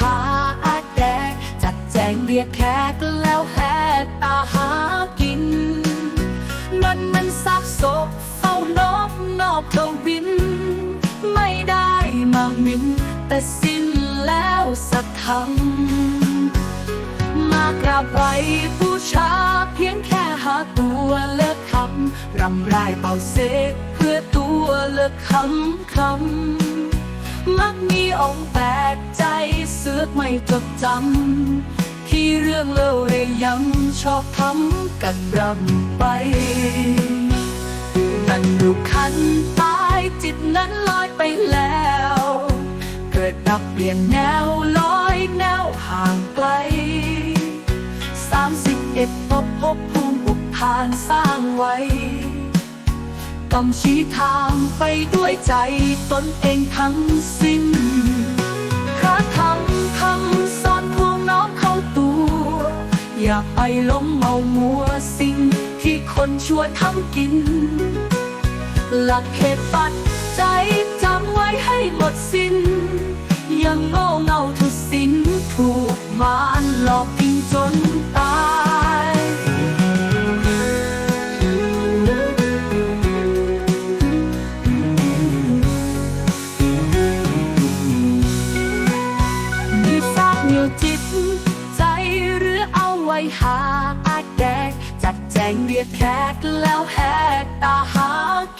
หาแดดจัดแจงเรียกแขกแล้วแหกตาหากิน มันมันซักศพเฝ้านอกนอกทวิน ไม่ได้มามิน แต่สิ้นแล้วสักธรรมมากราบไหวบูชาเพียงแค่หาตัวเลิกคำรำไรเป่าเสกเพื่อตัวเลิกคำคำ มักมีองค์แปลกใจเสือกไม่จดจำที่เรื่องเล่าเลยยังชอบทำกันรำไป นั่นดูคันตายจิตนั้นลอยไปแล้ว เกิดดับเปลี่ยนแนวลอยแนวห่างไกลสามสิบเอ็ดพบพบภูมิอุทานสร้างไว้ ต้องชี้ทางไปด้วยใจตนเองทั้งสิ้น พระธรรมคำสอนพวงน้อมเข้าตัว อย่าไปหลงเมามัวสิ่งที่คนชั่วทำกิน หลักเหตุปัจจัยจำไว้ให้หมดสิ้น ยังโง่เงาทุสินถูกมารหลอก อาไว้หาอาแดกจัดแจงเรียกแขกแล้วแหกตาหา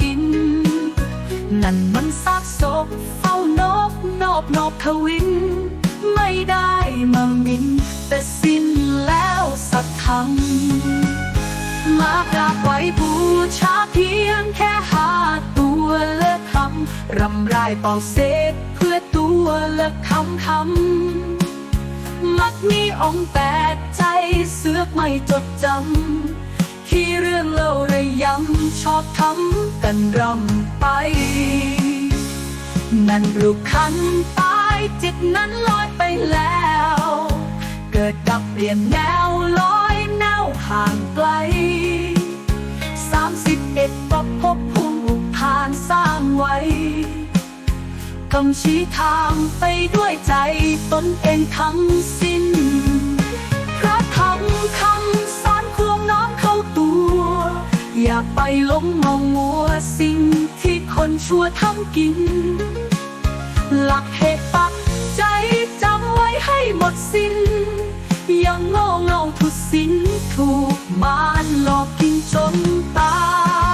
กิน นั่นมันซากศพเฝ้านกนอบนอบทวิน ไม่ได้มามิน แต่สิ้นแล้วสักคำมากราบไหวบูชาเพียงแค่หาตัวเลิกคำรำไรเป่าเสกเพื่อตัวเลิกคำคำ มักมีองค์แปดใจเสือกไม่จดจำที่เรื่องเล่าระยำชอบทำกันรำไป นั่นรูปขันตายจิตนั้นลอยไปแล้ว เกิดดับเปลี่ยนแนวลอยแนวห่างไกลสามสิบเอ็ดปบพบภูมิผ่านสร้างไว้ คำชี้ทางไปด้วยใจตนเองทั้งสิ้น พระธรรมคำสอนควงน้อมเข้าตัว อย่าไปหลงเมามัวสิ่งที่คนชั่วทำกิน หลักเหตุปักใจจำไว้ให้หมดสิ้น ยังโง่เงาทุสินถูกมารหลอกกินจนตาย